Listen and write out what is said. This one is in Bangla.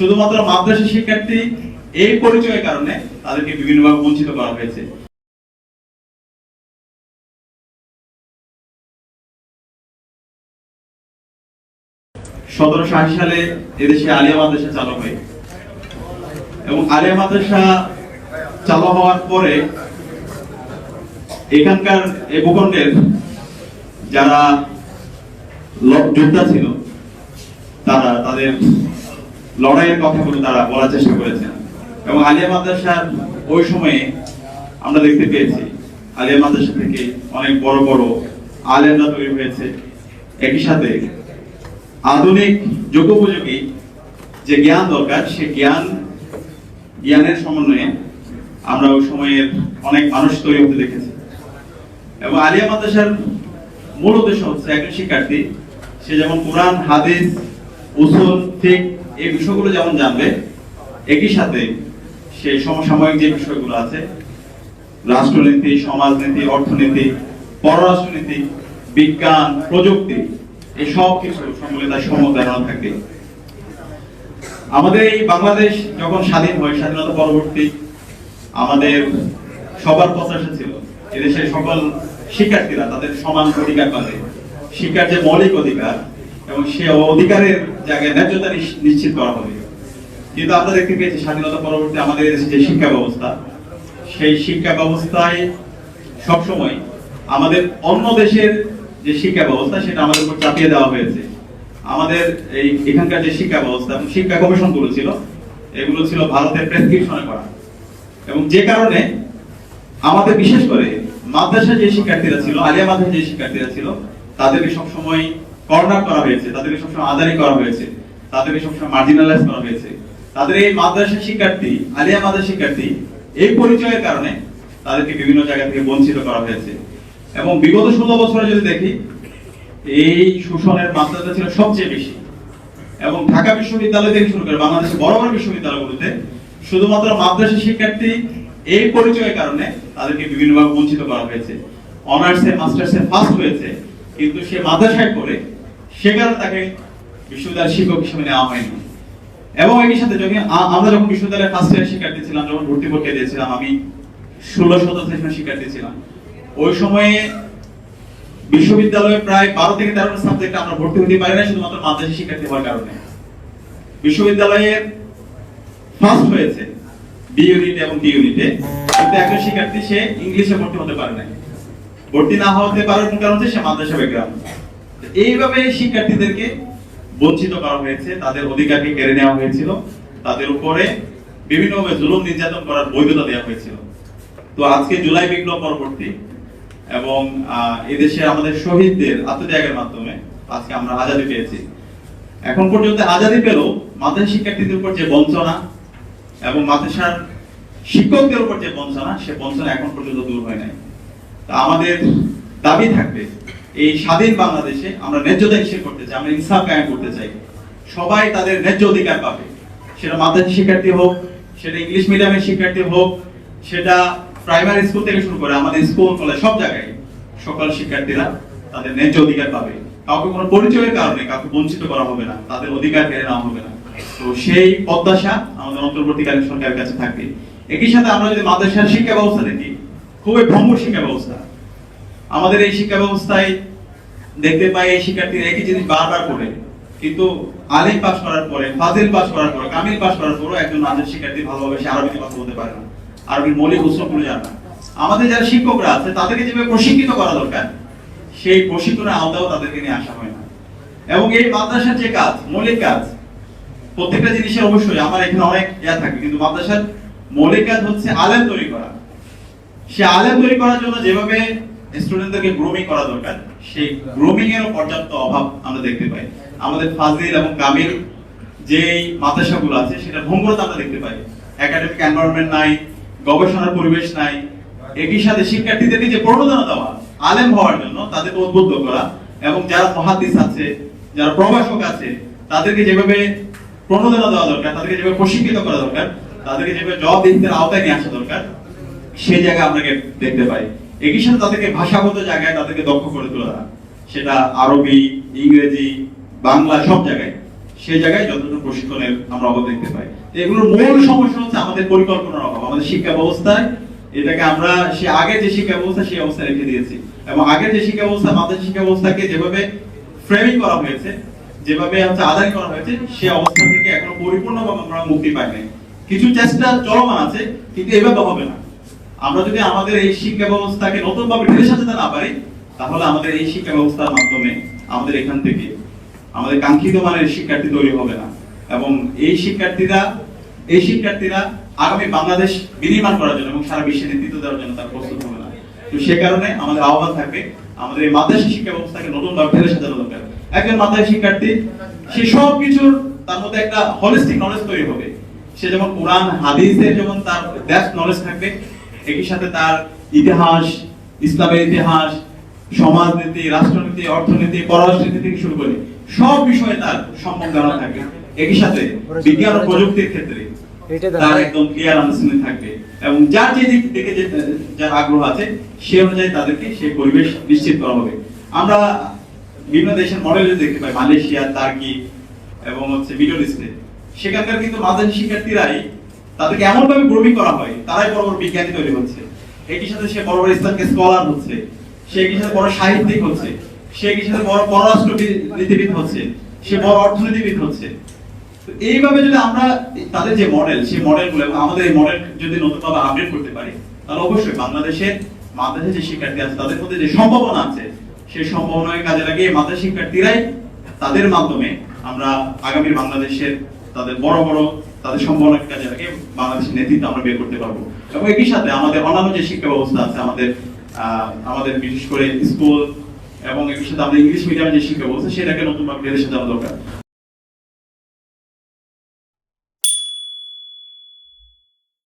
শুধুমাত্র মাদ্রাসা শিক্ষার্থী এই পরিচয়ের কারণে তাদেরকে বিভিন্নভাবে বঞ্চিত করা হয়েছে। সতেরোশো আশি সালে এদেশে আলিয়া মাদ্রাসা চালু হয় এবং আলিয়া মাদ্রাসা চালু হওয়ার পরে এখানকার এই ভূখণ্ডের যারা যোদ্ধা ছিল, তারা তাদের লড়াইয়ের কথাগুলো তারা বলার চেষ্টা করেছেন। এবং আলিয়া মাদ্রাসার ওই সময়ে আমরা দেখতে পেয়েছি, আলিয়া মাদ্রাসা থেকে অনেক বড় বড় আলেমরা তৈরি হয়েছে। একই সাথে আধুনিক যুগোপযোগী যে জ্ঞান দরকার, সে জ্ঞান, জ্ঞানের সমন্বয়ে আমরা ওই সময়ের অনেক মানুষ তৈরি হতে দেখেছি। এবং আলিয়া মাদ্রাসার মূল উদ্দেশ্য হচ্ছে একজন শিক্ষার্থী, সে যেমন কোরআন, হাদিস, উসুল, ফিক এই বিষয়গুলো যেমন জানবে, একই সাথে সে সমসাময়িক যে বিষয়গুলো আছে, রাষ্ট্রনীতি, সমাজনীতি, অর্থনীতি, পররাষ্ট্রনীতি, বিজ্ঞান, প্রযুক্তি, এই সব কিছু সম্বন্ধে তার সময় ধারণা থাকে। আমাদের এই বাংলাদেশ যখন স্বাধীন হয়, স্বাধীনতা পরবর্তী আমাদের সবার প্রত্যাশা ছিল, এদেশের সকল শিক্ষার্থীরা তাদের সমান অধিকার পাবে। শিক্ষার যে মৌলিক অধিকার এবং সে অধিকারের জায়গায় ন্যায্যতা নিশ- নিশ্চিত করা হবে। কিন্তু আমরা দেখতে পেয়েছি স্বাধীনতা পরবর্তী আমাদের যে শিক্ষা ব্যবস্থা, সেই শিক্ষা ব্যবস্থায় সবসময় আমাদের অন্য দেশের যে শিক্ষা ব্যবস্থা, সেটা আমাদের উপর চাপিয়ে দেওয়া হয়েছে। আমাদের এই এখানকার যে শিক্ষা ব্যবস্থা এবং শিক্ষা গবেষণগুলো ছিল, এগুলো ছিল ভারতের প্রেসক্রিপশনে করা। এবং যে কারণে আমাদের বিশেষ করে মাদ্রাসা যে শিক্ষার্থীরা ছিল, আলিয়া মাদ্রাসা যে শিক্ষার্থীরা ছিল, তাদেরকে সবসময় কর্নার করা হয়েছে, তাদেরকে সবসময় আদারি করা হয়েছে, তাদেরকে সবসময় মার্জিনালাইজ করা হয়েছে। তাদের এই মাদ্রাসা শিক্ষার্থী, আলিয়া মাদ্রাসা শিক্ষার্থী, এই পরিচয়ের কারণে তাদেরকে বিভিন্ন জায়গা থেকে বঞ্চিত করা হয়েছে। এবং বিগত ষোলো বছরে যদি দেখি, এই শোষণের মাত্রাটা ছিল সবচেয়ে বেশি। এবং ঢাকা বিশ্ববিদ্যালয় থেকে শুরু করে বাংলাদেশের বড় বড় বিশ্ববিদ্যালয়গুলোতে শুধুমাত্র মাদ্রাসা শিক্ষার্থী এই পরিচয়ের কারণে তাদেরকে বিভিন্নভাবে বঞ্চিত করা হয়েছে। অনার্সে মাস্টার্সে ফার্স্ট হয়েছে, কিন্তু সে মাদ্রাসায় পড়ে সে কারণে তাকে বিশ্ববিদ্যালয়ের শিক্ষক হিসেবে নেওয়া হয়নি। এবং একই সাথে যখন আমরা যখন বিশ্ববিদ্যালয়ের ফার্স্ট ইয়ার শিক্ষার্থী ছিলাম, যখন ভর্তি পরীক্ষা দিয়েছিলাম, আমি ষোলো সেশনের শিক্ষার্থী ছিলাম। ওই সময়ে বিশ্ববিদ্যালয়ে প্রায় বারো থেকে তেরোটা সাবজেক্ট আমরা ভর্তি হতে পারি না শুধুমাত্র মাদ্রাসা শিক্ষার্থী হওয়ার কারণে। বিশ্ববিদ্যালয়ের ফার্স্ট হয়েছে বি ইউনিটে এবং ডি ইউনিটে কিন্তু একজন শিক্ষার্থী সে ইংলিশে ভর্তি হতে পারে নাই। ভর্তি না হতে পারার কারণ হচ্ছে সে মাদ্রাসা ব্যাকগ্রাউন্ড এইভাবে শিক্ষার্থীদেরকে বঞ্চিত করা হয়েছে, তাদের অধিকারকে কেড়ে নেওয়া হয়েছিল, তাদের উপরে বিভিন্নভাবে জুলুম নির্যাতন করার বৈধতা দেওয়া হয়েছিল। তো আজকে জুলাই বিপ্লব পরবর্তী এবং এদেশে আমাদের শহীদদের আত্মত্যাগের মাধ্যমে আজকে আমরা আজাদি পেয়েছি। এখন পর্যন্ত আজাদি পেলেও মাদ্রাসা শিক্ষার্থীদের উপর যে বঞ্চনা এবং মাদ্রাসার শিক্ষকদের উপর যে বঞ্চনা, সে বঞ্চনা এখন পর্যন্ত দূর হয় নাই। তা আমাদের দাবি থাকবে এই স্বাধীন বাংলাদেশে আমরা ন্যায্যতা হিসেবে করতে চাই, আমরা ইনসাফ কায়েম করতে চাই। সবাই তাদের ন্যায্য অধিকার পাবে। সেটা মাদ্রাসা শিক্ষার্থী হোক, সেটা ইংলিশ মিডিয়ামের শিক্ষার্থী হোক, সেটা প্রাইমারি স্কুল থেকে শুরু করে আমাদের স্কুল, কলেজ, সব জায়গায় সকল শিক্ষার্থীরা তাদের ন্যায্য অধিকার পাবে। কাউকে কোনো পরিচয়ের কারণে কাউকে বঞ্চিত করা হবে না, তাদের অধিকার কেড়ে নেওয়া হবে না। তো সেই প্রত্যাশা আমাদের অন্তর্বর্তীকালীন সরকারের কাছে থাকবে। একই সাথে আমরা যদি মাদ্রাসার শিক্ষা ব্যবস্থা দেখি, খুবই ভ্রম্য শিক্ষা ব্যবস্থা। আমাদের এই শিক্ষা ব্যবস্থায় দেখতে পাই এই শিক্ষার্থীরা একই জিনিস বারবার করে। কিন্তু আলিম পাস করার পরে, ফাজিল পাস করার পরে, কামিল পাস করার পরেও একজন মাদ্রাসা শিক্ষার্থী ভালোভাবে সে আরবিতে কথা বলতে পারে না। আরবির মৌলিক উৎসবগুলো জানে না। আমাদের যারা শিক্ষকরা আছে, তাদেরকে যেভাবে প্রশিক্ষিত করা দরকার, সেই প্রশিক্ষণের আওতাও তাদেরকে নিয়ে আসা হয় না। এবং এই মাদ্রাসার যে কাজ, মৌলিক কাজ, প্রত্যেকটা জিনিসের অবশ্যই আমার এখানে অনেক ইয়া থাকে, কিন্তু মাদ্রাসার মৌলিক কাজ হচ্ছে আলেম তৈরি করা। সে আলেম তৈরি করার জন্য যেভাবে স্টুডেন্টদেরকে গ্রুমিং করা দরকার। সেই গ্রুমিং এর পর্যাপ্ত অভাব আমরা দেখতে পাই। আমাদের ফাজিল এবং কামিল যেই মাদ্রাসাগুলো আছে সেটা ভঙ্গুরতা আমরা দেখতে পাই। একাডেমিক এনভায়রনমেন্ট নাই গবেষণার পরিবেশ নাই। একই সাথে শিক্ষার্থীদেরকে যে প্রণোদনা দেওয়া আলেম হওয়ার জন্য তাদেরকে উদ্বুদ্ধ করা এবং যারা মহাদিস আছে যারা প্রভাষক আছে তাদেরকে যেভাবে প্রণোদনা দেওয়া দরকার তাদেরকে যেভাবে প্রশিক্ষিত করা দরকার তাদেরকে যেভাবে জবাবদিহিতার আওতায় নিয়ে আসা দরকার সেই জায়গায় আমরা দেখতে পাই। একই সাথে তাদেরকে ভাষাগত জায়গায় তাদেরকে দক্ষ করে তোলা, সেটা আরবি, ইংরেজি, বাংলা সব জায়গায়। সেই জায়গায় যতটুকু প্রশিক্ষণের আমরা অভাব দেখতে পাই। এগুলোর মূল সমস্যা হচ্ছে আমাদের পরিকল্পনার অভাব, আমাদের শিক্ষা ব্যবস্থায়। এটাকে আমরা সে আগের যে শিক্ষা ব্যবস্থা, সেই অবস্থায় রেখে দিয়েছি। এবং আগের যে শিক্ষা ব্যবস্থা, আমাদের শিক্ষা ব্যবস্থাকে যেভাবে ফ্রেমিং করা হয়েছে, যেভাবে হচ্ছে আদায় করা হয়েছে, সে অবস্থা থেকে এখনও পরিপূর্ণভাবে আমরা মুক্তি পাই নাই কিছু চেষ্টা চলমান আছে, কিন্তু এভাবে হবে না। আমরা যদি আমাদের এই শিক্ষা ব্যবস্থাকে নতুন ভাবে ঢেলে সাজাতে না পারি, তাহলে আমাদের এই শিক্ষা ব্যবস্থার মাধ্যমে আমাদের এখান থেকে আমাদের কাঙ্ক্ষিত মানের শিক্ষার্থী তৈরি হবে না। এবং এই শিক্ষার্থীরা এই শিক্ষার্থীরা আগামী বাংলাদেশ বিনির্মাণ করার জন্য এবং সারা বিশ্বে নেতৃত্ব দেওয়ার জন্য তারা প্রস্তুত হবে না। তো সে কারণে আমাদের আহ্বান থাকবে, আমাদের এই মাদ্রাসা শিক্ষা ব্যবস্থাকে নতুন ভাবে ঢেলে সাজানো দরকার। একজন মাদ্রাসা শিক্ষার্থী, সে সব কিছুর তার মধ্যে একটা হলিস্টিক নলেজ তৈরি হবে। সে যেমন কোরআন হাদিসের যেমন তার ডেপথ নলেজ থাকবে একই সাথে তার ইতিহাস ইসলামের ইতিহাস সমাজনীতি রাষ্ট্রনীতি অর্থনীতি পররাষ্ট্রনীতি থেকে শুরু করে সব বিষয়ে তার সম্যক ধারণা থাকবে একই সাথে বিজ্ঞান ও প্রযুক্তির ক্ষেত্রে তার একদম ক্লিয়ার আন্ডারস্ট্যান্ডিং থাকবে এবং যার যে দিক থেকে যে যার আগ্রহ আছে সে অনুযায়ী তাদেরকে সেই পরিবেশ নিশ্চিত করা হবে। আমরা বিভিন্ন দেশের মডেল দেখতে পাই মালয়েশিয়া তার্কি এবং হচ্ছে মিডল ইস্টে সেখানকার কিন্তু মাদ্রাসা শিক্ষার্থীরাই তাদেরকে এমন ভাবে গ্রুমিং করা হয়, তারাই বড় বড় বিজ্ঞানী তৈরি হচ্ছে। একই সাথে সে বড় বড় ইসলামকে স্কলার হচ্ছে, সে একই সাথে বড় সাহিত্যিক হচ্ছে, সে একই সাথে বড় পররাষ্ট্রনীতিবিদ হচ্ছে, সে বড় অর্থনীতিবিদ হচ্ছে। এইভাবে যদি আমরা তাদের যে মডেল সেই মডেলগুলো এবং আমাদের এই মডেল যদি নতুনভাবে আপডেট করতে পারি, তাহলে অবশ্যই বাংলাদেশের মাদ্রাসা যে শিক্ষার্থী আছে, তাদের মধ্যে যে সম্ভাবনা আছে সেই সম্ভাবনাকে কাজে লাগিয়ে মাদ্রাসা শিক্ষার্থীরাই তাদের মাধ্যমে আমরা আগামী বাংলাদেশের তাদের বড় বড় তাদের সম্ভাবনাকে কাজে লাগিয়ে বাংলাদেশের নেতৃত্ব আমরা বের করতে পারব। এবং একই সাথে আমাদের অন্যান্য যে শিক্ষা ব্যবস্থা আছে, আমাদের আমাদের বিশেষ করে স্কুল এবং একই সাথে আমাদের ইংলিশ মিডিয়ামের যে শিক্ষা ব্যবস্থা, সেটাকে নতুন সাজানো দরকার।